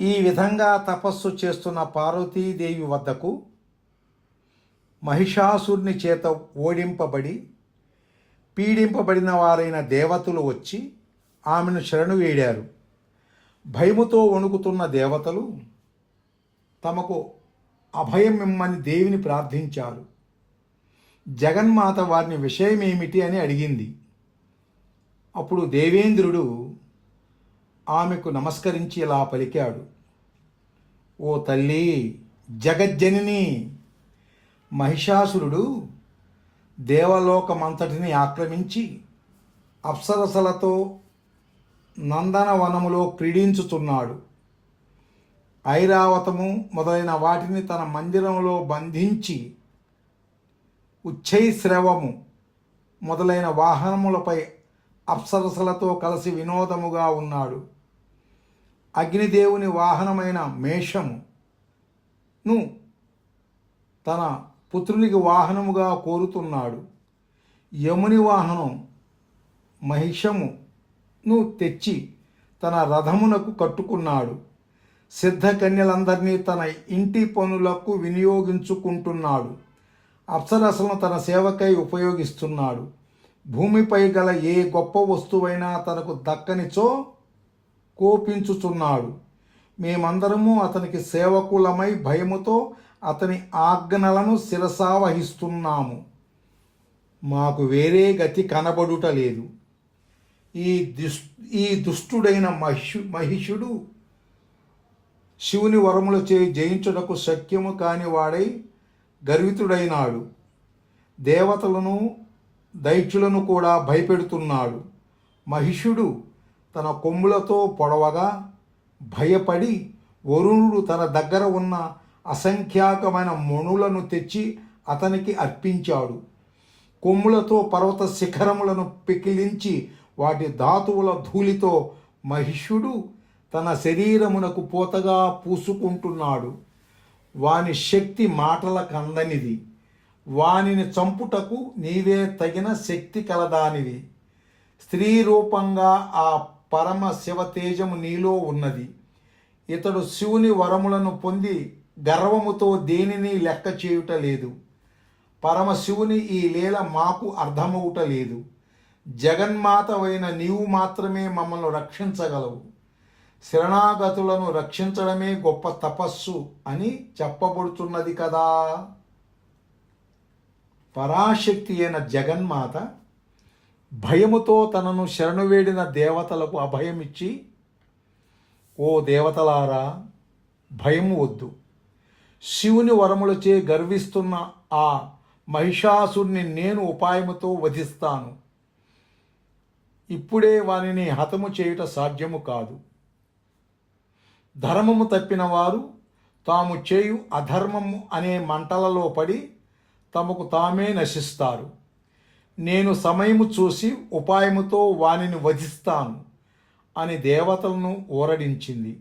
ఈ విధంగా తపస్సు చేస్తున్న పార్వతీదేవి వద్దకు మహిషాసురుని చేత ఓడింపబడి పీడింపబడిన వారైన దేవతలు వచ్చి ఆమెను శరణు వేడారు భయముతో వణుకుతున్న దేవతలు తమకు అభయం ఇమ్మని దేవిని ప్రార్థించారు. జగన్మాత వారిని విషయమేమిటి అని అడిగింది. అప్పుడు దేవేంద్రుడు ఆమెకు నమస్కరించి ఇలా పలికాడు. ఓ తల్లి జగజ్జనిని మహిషాసురుడు దేవలోకమంతటిని ఆక్రమించి అప్సరసలతో నందనవనములో క్రీడించుతున్నాడు ఐరావతము మొదలైన వాటిని తన మందిరంలో బంధించి ఉచ్చైశ్రవము మొదలైన వాహనములపై అప్సరసలతో కలిసి వినోదముగా ఉన్నాడు. అగ్నిదేవుని వాహనమైన మేషమును తన పుత్రునికి వాహనముగా కోరుతున్నాడు. యముని వాహనం మహిషమును తెచ్చి తన రథమునకు కట్టుకున్నాడు. సిద్ధకన్యలందరినీ తన ఇంటి పనులకు వినియోగించుకుంటున్నాడు. అప్సరసలను తన సేవకై ఉపయోగిస్తున్నాడు. భూమిపై గల ఏ గొప్ప వస్తువైనా తనకు దక్కనిచో కోపించుచున్నాడు. మేమందరము అతనికి సేవకులమై భయముతో అతని ఆజ్ఞలను శిరసావహిస్తున్నాము. మాకు వేరే గతి కనబడుట లేదు. ఈ దుష్ ఈ దుష్టుడైన మహిషు మహిషుడు శివుని వరములచే జయించుటకు శక్యము కాని వాడై గర్వితుడైనాడు. దేవతలను దైత్యులను కూడా భయపెడుతున్నాడు. మహిషుడు తన కొమ్ములతో పొడవగా భయపడి వరుణుడు తన దగ్గర ఉన్న అసంఖ్యాకమైన మణులను తెచ్చి అతనికి అర్పించాడు. కొమ్ములతో పర్వత శిఖరములను పికిలించి వాటి ధాతువుల ధూళితో మహిషుడు తన శరీరమునకు పోతగా పూసుకుంటున్నాడు. వాని శక్తి మాటల కందనిది వానిని చంపుటకు నీవే తగిన శక్తి కలదానివి. స్త్రీ రూపంగా ఆ పరమ శివ తేజము నీలో ఉన్నది. ఇతడు శివుని వరములను పొంది గర్వముతో దేనిని లెక్క చేయుట లేదు. పరమశివుని ఈ లీల మాకు అర్థమవుట లేదు. జగన్మాతవైన నీవు మాత్రమే మమ్మల్ని రక్షించగలవు. శరణాగతులను రక్షించడమే గొప్ప తపస్సు అని చెప్పబడుతున్నది కదా. పరాశక్తి అయిన జగన్మాత భయముతో తనను శరణు వేడిన దేవతలకు అభయమిచ్చి ఓ దేవతలారా భయము వద్దు. శివుని వరములచే గర్విస్తున్న ఆ మహిషాసుని నేను ఉపాయముతో వధిస్తాను. ఇప్పుడే వానిని హతము చేయుట సాధ్యము కాదు. ధర్మము తప్పిన వారు తాము చేయు అధర్మము అనే మంటలలో పడి తమకు తామే నశిస్తారు. నేను సమయము చూసి ఉపాయముతో వానిని వధిస్తాను అని దేవతలను ఊరడించింది.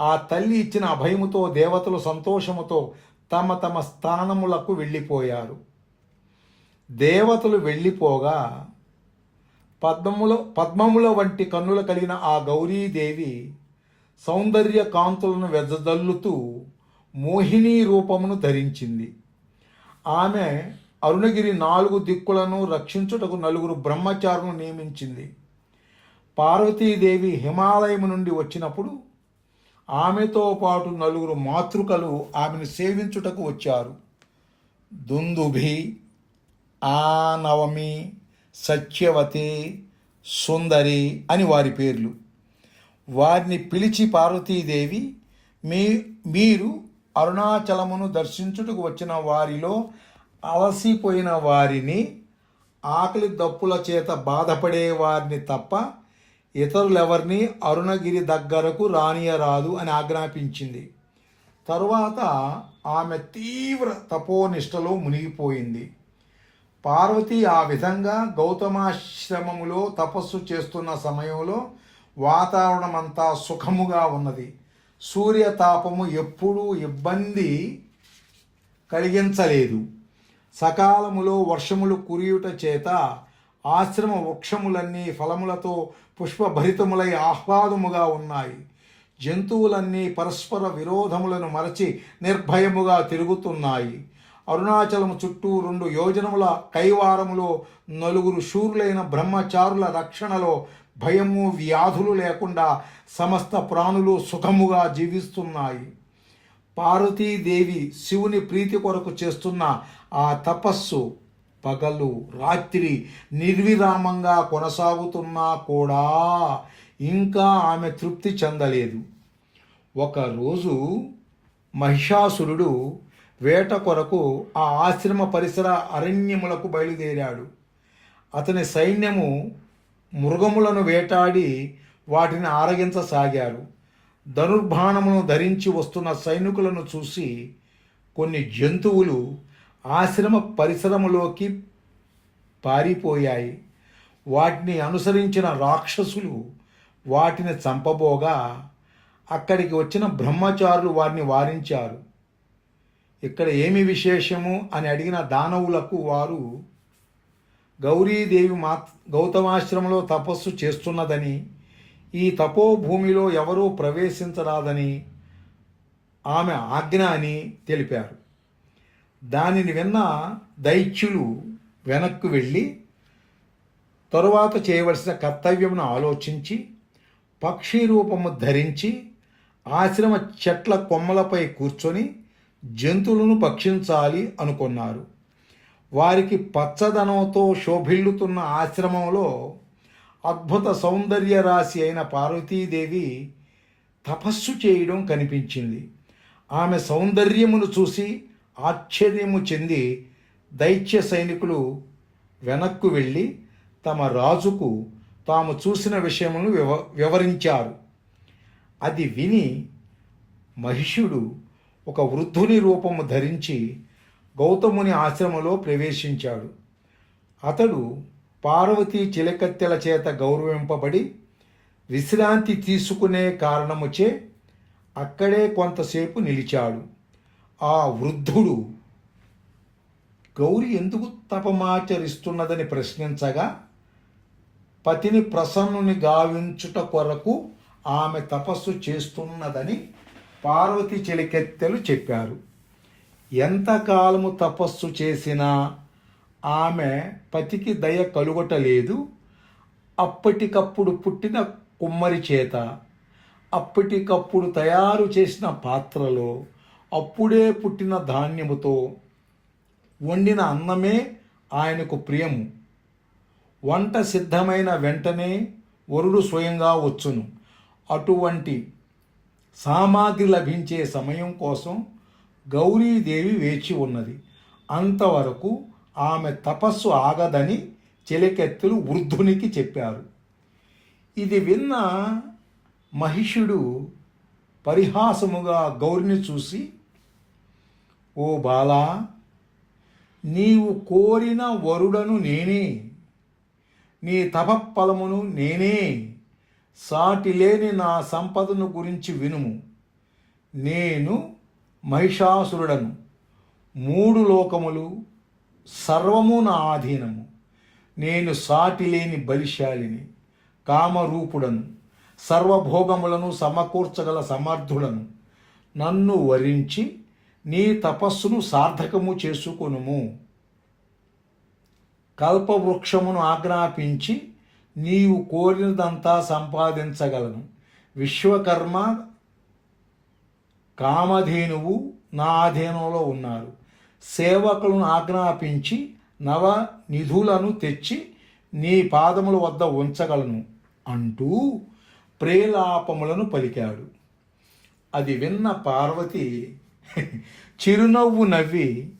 ఆ తల్లి ఇచ్చిన అభయముతో దేవతలు సంతోషముతో తమ తమ స్థానములకు వెళ్ళిపోయారు. దేవతలు వెళ్ళిపోగా పద్మముల పద్మముల వంటి కన్నుల కలిగిన ఆ గౌరీదేవి సౌందర్య కాంతులను వెదజల్లుతూ మోహిని రూపమును ధరించింది. ఆమె అరుణగిరి నాలుగు దిక్కులను రక్షించుటకు నలుగురు బ్రహ్మచారులను నియమించింది. పార్వతీదేవి హిమాలయం నుండి వచ్చినప్పుడు ఆమెతో పాటు నలుగురు మాతృకలు ఆమెను సేవించుటకు వచ్చారు. దుందుభి ఆనవమి సత్యవతి సుందరి అని వారి పేర్లు. వారిని పిలిచి పార్వతీదేవి మీ మీరు అరుణాచలమును దర్శించుటకు వచ్చిన వారిలో అలసిపోయిన వారిని ఆకలి దప్పుల చేత బాధపడే వారిని తప్ప ఇతరులెవరిని అరుణగిరి దగ్గరకు రానియరాదు అని ఆజ్ఞాపించింది. తరువాత ఆమె తీవ్ర తపోనిష్టలో మునిగిపోయింది. పార్వతి ఆ విధంగా గౌతమాశ్రమములో తపస్సు చేస్తున్న సమయంలో వాతావరణమంతా సుఖముగా ఉన్నది. సూర్యతాపము ఎప్పుడూ ఇబ్బంది కలిగించలేదు. సకాలములో వర్షములు కురియుట చేత ఆశ్రమ వృక్షములన్నీ ఫలములతో పుష్పభరితములై ఆహ్లాదముగా ఉన్నాయి. జంతువులన్నీ పరస్పర విరోధములను మరచి నిర్భయముగా తిరుగుతున్నాయి. అరుణాచలము చుట్టూ రెండు యోజనముల కైవారములో నలుగురు శూరులైన బ్రహ్మచారుల రక్షణలో భయము వ్యాధులు లేకుండా సమస్త ప్రాణులు సుఖముగా జీవిస్తున్నాయి. పార్వతీదేవి శివుని ప్రీతి కొరకు చేస్తున్న ఆ తపస్సు పగలు రాత్రి నిర్విరామంగా కొనసాగుతున్నా కూడా ఇంకా ఆమె తృప్తి చెందలేదు. ఒకరోజు మహిషాసురుడు వేట కొరకు ఆ ఆశ్రమ పరిసర అరణ్యములకు బయలుదేరాడు. అతని సైన్యము మృగములను వేటాడి వాటిని ఆరగించసాగారు. ధనుర్బాణమును ధరించి వస్తున్న సైనికులను చూసి కొన్ని జంతువులు ఆశ్రమ పరిసరములోకి పారిపోయాయి. వాటిని అనుసరించిన రాక్షసులు వాటిని చంపబోగా అక్కడికి వచ్చిన బ్రహ్మచారులు వారిని వారించారు. ఇక్కడ ఏమి విశేషము అని అడిగిన దానవులకు వారు గౌరీదేవి మా గౌతమాశ్రమంలో తపస్సు చేస్తున్నదని ఈ తపోభూమిలో ఎవరూ ప్రవేశించరాదని ఆమె ఆజ్ఞ అని తెలిపారు. దానిని విన్న దైత్యులు వెనక్కు వెళ్ళి తరువాత చేయవలసిన కర్తవ్యమును ఆలోచించి పక్షి రూపము ధరించి ఆశ్రమ చెట్ల కొమ్మలపై కూర్చొని జంతువులను భక్షించాలి అనుకున్నారు. వారికి పచ్చదనంతో శోభిల్లుతున్న ఆశ్రమంలో అద్భుత సౌందర్య రాశి అయిన పార్వతీదేవి తపస్సు చేయడం కనిపించింది. ఆమె సౌందర్యమును చూసి ఆశ్చర్యము చెంది దైత్య సైనికులు వెనక్కు వెళ్ళి తమ రాజుకు తాము చూసిన విషయమును వివ వివరించారు. అది విని మహిషుడు ఒక వృద్ధుని రూపము ధరించి గౌతముని ఆశ్రమంలో ప్రవేశించాడు. అతడు పార్వతీ చిలకత్తెల చేత గౌరవింపబడి విశ్రాంతి తీసుకునే కారణముచే అక్కడే కొంతసేపు నిలిచాడు. ఆ వృద్ధుడు గౌరి ఎందుకు తపమాచరిస్తున్నదని ప్రశ్నించగా పతిని ప్రసన్నుని గావించుట కొరకు ఆమె తపస్సు చేస్తున్నదని పార్వతి చెలికెత్తెలు చెప్పారు. ఎంతకాలము తపస్సు చేసినా ఆమె పతికి దయ కలుగటలేదు. అప్పటికప్పుడు పుట్టిన కుమ్మరి చేత అప్పటికప్పుడు తయారు చేసిన పాత్రలో అప్పుడే పుట్టిన ధాన్యముతో వండిన అన్నమే ఆయనకు ప్రియము. వంట సిద్ధమైన వెంటనే వరుడు స్వయంగా వచ్చును. అటువంటి సామాగ్రి లభించే సమయం కోసం గౌరీదేవి వేచి ఉన్నది. అంతవరకు ఆమె తపస్సు ఆగదని చెలికెత్తులు వృద్ధునికి చెప్పారు. ఇది విన్న మహిషుడు పరిహాసముగా గౌరిని చూసి ఓ బాలా నీవు కోరిన వరుడను నేనే నీ తపఫలమును నేనే సాటి లేని నా సంపదను గురించి వినుము. నేను మహిషాసురుడను మూడు లోకములు సర్వము నా ఆధీనము. నేను సాటి లేని బలిశాలిని కామరూపుడను సర్వభోగములను సమకూర్చగల సమర్థుడను. నన్ను వరించి నీ తపస్సును సార్థకము చేసుకొనుము. కల్పవృక్షమును ఆజ్ఞాపించి నీవు కోరినదంతా సంపాదించగలను. విశ్వకర్మ కామధేనువు నా అధీనంలో ఉన్నారు. సేవకులను ఆజ్ఞాపించి నవ నిధులను తెచ్చి నీ పాదముల వద్ద ఉంచగలను అంటూ ప్రేలాపములను పలికాడు. అది విన్న పార్వతి చిరునవ్వు నవ్వి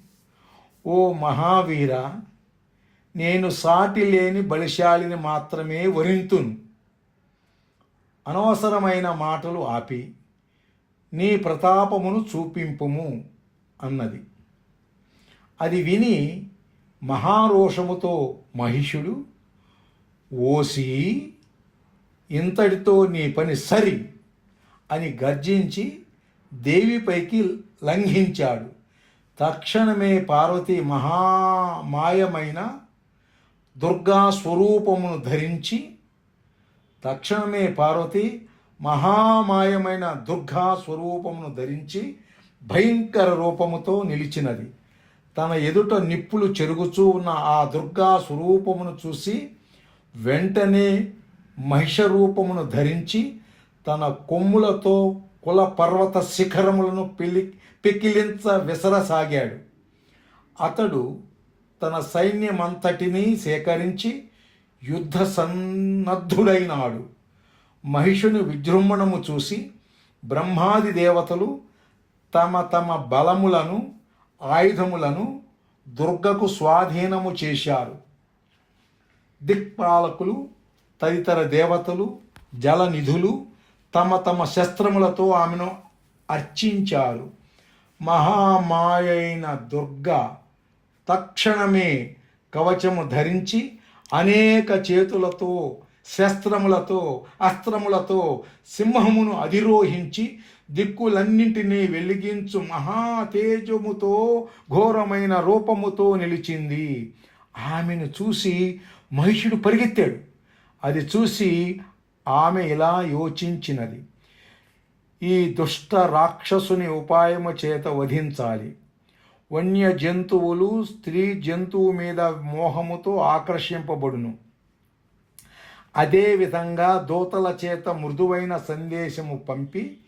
ఓ మహావీర నేను సాటి లేని బలిశాలిని మాత్రమే వరింతును అనవసరమైన మాటలు ఆపి నీ ప్రతాపమును చూపింపుము అన్నది. అది విని మహారోషముతో మహిషుడు ఓసి ఇంతటితో నీ పని సరి అని గర్జించి దేవిపైకి లంఘించాడు. తక్షణమే పార్వతి మహామాయమైన దుర్గా స్వరూపమును ధరించి తక్షణమే పార్వతి మహామాయమైన దుర్గా స్వరూపమును ధరించి భయంకర రూపముతో నిలిచినది. తన ఎదుట నిప్పులు చెరుగుచూ ఉన్న ఆ దుర్గా స్వరూపమును చూసి వెంటనే మహిష రూపమును ధరించి తన కొమ్ములతో కుల పర్వత శిఖరములను పిలి పికిలించ విసరసాగాడు. అతడు తన సైన్యమంతటినీ సేకరించి యుద్ధ సన్నద్ధుడైనాడు. మహిషుని విజృంభణము చూసి బ్రహ్మాది దేవతలు తమ తమ బలములను ఆయుధములను దుర్గకు స్వాధీనము చేశారు. దిక్పాలకులు తదితర దేవతలు జలనిధులు తమ తమ శస్త్రములతో ఆమెను అర్చించారు. మహామాయైన దుర్గ తక్షణమే కవచము ధరించి అనేక చేతులతో శస్త్రములతో అస్త్రములతో సింహమును అధిరోహించి దిక్కులన్నింటినీ వెలిగించు మహా తేజముతో ఘోరమైన రూపముతో నిలిచింది. ఆమెను చూసి మహిషుడు పరిగెత్తాడు. అది చూసి ఆమె ఇలా యోచించినది. ఈ దుష్ట రాక్షసుని ఉపాయము చేత వధించాలి. వన్య జంతువులు స్త్రీ జంతువు మీద మోహముతో ఆకర్షింపబడును. అదేవిధంగా దూతల చేత మృదువైన సందేశము పంపి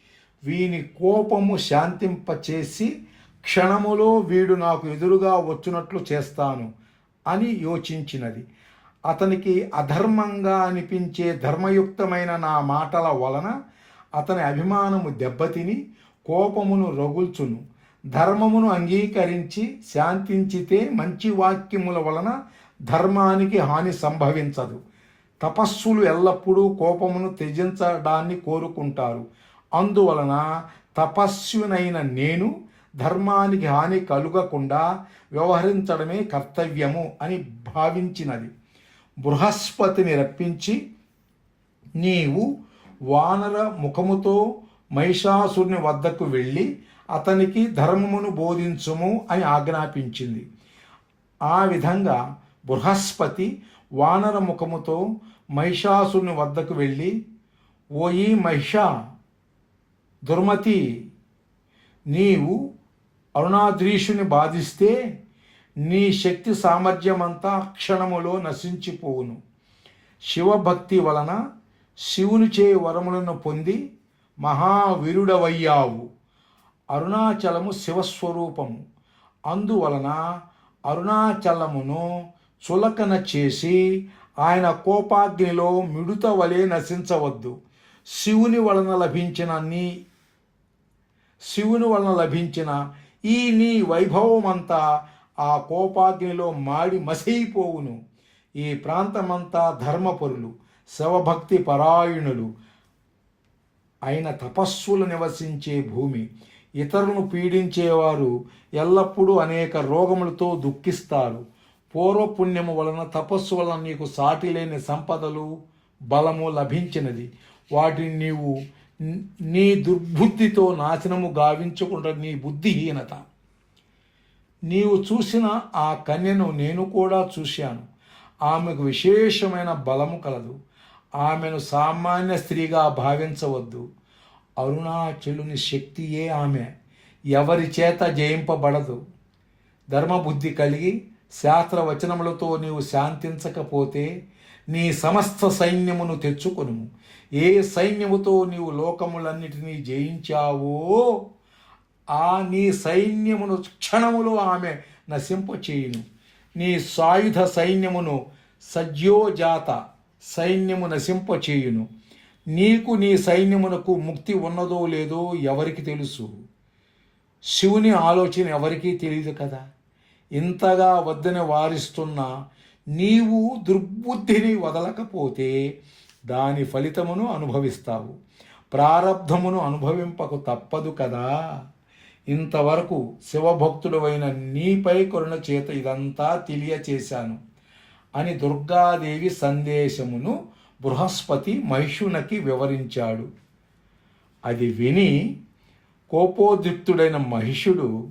వీని కోపము శాంతింపచేసి క్షణములో వీడు నాకు ఎదురుగా వచ్చినట్లు చేస్తాను అని యోచించినది. అతనికి అధర్మంగా అనిపించే ధర్మయుక్తమైన నా మాటల వలన అతని అభిమానము దెబ్బతిని కోపమును రగుల్చును. ధర్మమును అంగీకరించి శాంతించితే మంచి వాక్యముల వలన ధర్మానికి హాని సంభవించదు. తపస్సులు ఎల్లప్పుడూ కోపమును త్యజించడాన్ని కోరుకుంటారు. అందువలన తపస్సునైన నేను ధర్మానికి హాని కలుగకుండా వ్యవహరించడమే కర్తవ్యము అని భావించినది. బృహస్పతిని రప్పించి నీవు వానర ముఖముతో మహిషాసురుని వద్దకు వెళ్ళి అతనికి ధర్మమును బోధించుము అని ఆజ్ఞాపించింది. ఆ విధంగా బృహస్పతి వానర ముఖముతో మహిషాసురుని వద్దకు వెళ్ళి ఓయి మహిష దుర్మతి నీవు అరుణాద్రీషుని బాధిస్తే నీ శక్తి సామర్థ్యమంతా క్షణములో నశించిపోవును. శివభక్తి వలన శివుని చే వరములను పొంది మహావీరుడవయ్యావు. అరుణాచలము శివస్వరూపము. అందువలన అరుణాచలమును చులకన చేసి ఆయన కోపాగ్నిలో మిడుత వలె నశించవద్దు. శివుని వలన లభించిన నీ శివుని వలన లభించిన ఈ నీ వైభవమంతా ఆ కోపాగ్నిలో మాడి మసైపోవును ఈ ప్రాంతమంతా ధర్మపరులు. శవభక్తి పరాయణులు అయిన తపస్సులు నివసించే భూమి. ఇతరులను పీడించేవారు ఎల్లప్పుడూ అనేక రోగములతో దుఃఖిస్తారు. పూర్వపుణ్యము వలన తపస్సు వలన నీకు సాటి లేని సంపదలు బలము లభించినది. వాటిని నీవు నీ దుర్బుద్ధితో నాశనము గావించకుండా నీ బుద్ధిహీనత. నీవు చూసిన ఆ కన్యను నేను కూడా చూశాను. ఆమెకు విశేషమైన బలము కలదు. ఆమెను సామాన్య స్త్రీగా భావించవద్దు. అరుణాచలుని శక్తియే ఆమె. ఎవరి చేత జయింపబడదు. ధర్మబుద్ధి కలిగి శాస్త్రవచనములతో నీవు శాంతించకపోతే నీ సమస్త సైన్యమును తెచ్చుకొను. ఏ సైన్యముతో నీవు లోకములన్నిటినీ జయించావో ఆ నీ సైన్యమును క్షణములో ఆమె నశింపచేయును. నీ సాయుధ సైన్యమును సజ్యోజాత సైన్యము నశింపచేయును. నీకు నీ సైన్యమునకు ముక్తి ఉన్నదో లేదో ఎవరికి తెలుసు? శివుని ఆలోచన ఎవరికీ తెలియదు కదా? ఇంతగా వద్దని వారిస్తున్న నీవు దుర్బుద్ధిని వదలకపోతే దాని ఫలితమును అనుభవిస్తావు. ప్రారబ్ధమును అనుభవింపకు తప్పదు కదా? ఇంతవరకు శివభక్తుడవైన నీపై కరుణ చేత ఇదంతా తెలియచేశాను. అని దుర్గాదేవి సందేశమును బృహస్పతి మహిషునకి వివరించాడు. అది విని కోపోద్రిక్తుడైన మహిషుడు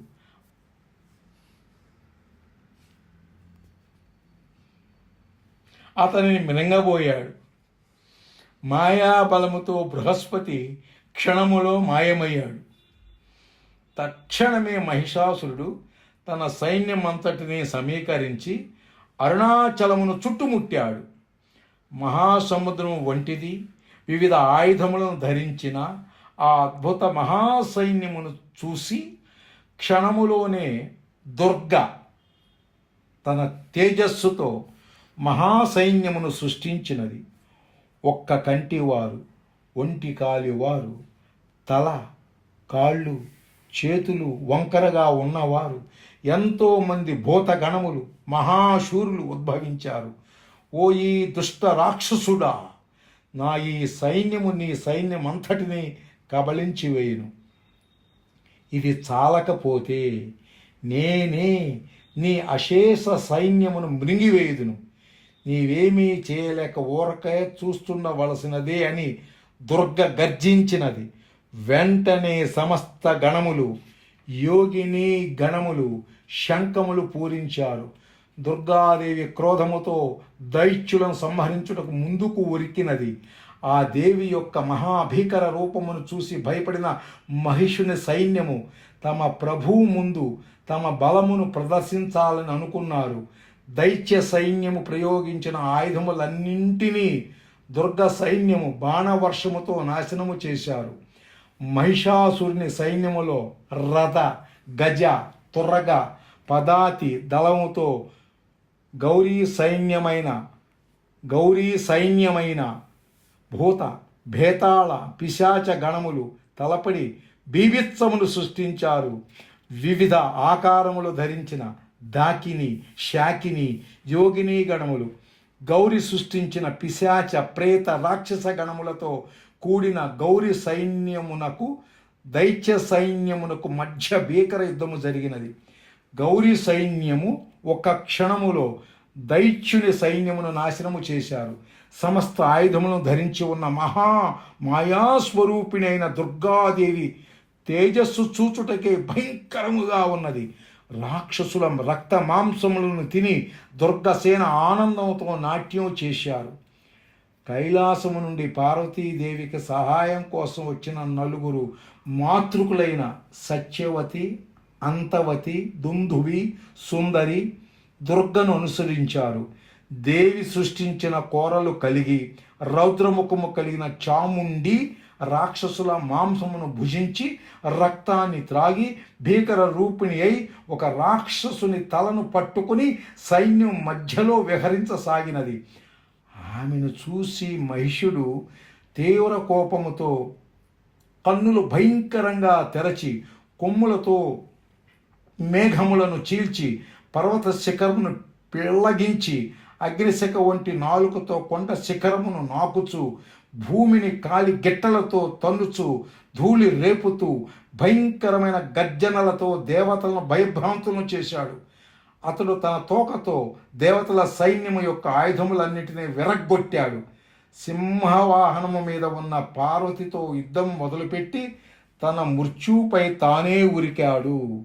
అతనిని మినంగబోయాడు. మాయాబలముతో బృహస్పతి క్షణములో మాయమయ్యాడు. తక్షణమే మహిషాసురుడు తన సైన్యమంతటిని సమీకరించి అరుణాచలమును చుట్టుముట్టాడు. మహాసముద్రం వంటిది వివిధ ఆయుధములను ధరించిన ఆ అద్భుత మహాసైన్యమును చూసి క్షణములోనే దుర్గ తన తేజస్సుతో మహాసైన్యమును సృష్టించినది. ఒక్క కంటివారు ఒంటి కాలివారు తల కాళ్ళు చేతులు వంకరగా ఉన్నవారు ఎంతోమంది భూతగణములు మహాశూరులు ఉద్భవించారు. ఓ ఈ దుష్ట రాక్షసుడా నా ఈ సైన్యము నీ సైన్యమంతటిని కబలించి వేయును. ఇది చాలకపోతే నేనే నీ అశేష సైన్యమును మృంగివేయుదును. నీవేమీ చేయలేక ఊరకే చూస్తుండవలసినదే అని దుర్గ గర్జించినది. వెంటనే సమస్త గణములు యోగిని గణములు శంఖములు పూరించారు. దుర్గాదేవి క్రోధముతో దైత్యులను సంహరించుటకు ముందుకు ఉరికినది. ఆ దేవి యొక్క మహాభీకర రూపమును చూసి భయపడిన మహిషుని సైన్యము తమ ప్రభువు ముందు తమ బలమును ప్రదర్శించాలని అనుకున్నారు. దైత్య సైన్యము ప్రయోగించిన ఆయుధములన్నింటినీ దుర్గ సైన్యము బాణవర్షముతో నాశనము చేశారు. మహిషాసురుని సైన్యములో రథ గజ తుర్రగ పదాతి దళముతో గౌరీ సైన్యమైన గౌరీ సైన్యమైన భూత భేతాళ పిశాచ గణములు తలపడి బీభత్సమును సృష్టించారు. వివిధ ఆకారములు ధరించిన దాకిని శాకిని యోగిని గణములు. గౌరి సృష్టించిన పిశాచ ప్రేత రాక్షస గణములతో కూడిన గౌరీ సైన్యమునకు దైత్య సైన్యమునకు మధ్య భీకర యుద్ధము జరిగినది. గౌరీ సైన్యము ఒక క్షణములో దైత్యుని సైన్యమును నాశనము చేశారు. సమస్త ఆయుధములను ధరించి ఉన్న మహా మాయాస్వరూపిణి అయిన దుర్గాదేవి తేజస్సు చూచుటకే భయంకరముగా ఉన్నది. రాక్షసుల రక్త మాంసములను తిని దుర్గసేన ఆనందంతో నాట్యం చేశారు. కైలాసము నుండి పార్వతీదేవికి సహాయం కోసం వచ్చిన నలుగురు మాతృకులైన సత్యవతి అంతవతి దుందువి సుందరి దుర్గను అనుసరించారు. దేవి సృష్టించిన కోరలు కలిగి రౌద్రముఖము కలిగిన చాముండి రాక్షసుల మాంసమును భుజించి రక్తాన్ని త్రాగి భీకర రూపిణి అయి ఒక రాక్షసుని తలను పట్టుకుని సైన్యం మధ్యలో విహరించసాగినది. ఆమెను చూసి మహిషుడు తీవ్ర కోపముతో కన్నులు భయంకరంగా తెరచి కొమ్ములతో మేఘములను చీల్చి పర్వత శిఖరమును పిల్లగించి అగ్నిశిఖ వంటి నాలుకతో కొండ శిఖరమును నాకుచు భూమిని కాలి గిట్టలతో తన్నుచు ధూళి రేపుతూ భయంకరమైన గర్జనలతో దేవతలను భయభ్రాంతులను చేశాడు. అతడు తన తోకతో దేవతల సైన్యము యొక్క ఆయుధములన్నిటినీ విరగ్గొట్టాడు. సింహవాహనము మీద ఉన్న పార్వతితో యుద్ధం మొదలుపెట్టి తన మృత్యుపై తానే ఉరికాడు.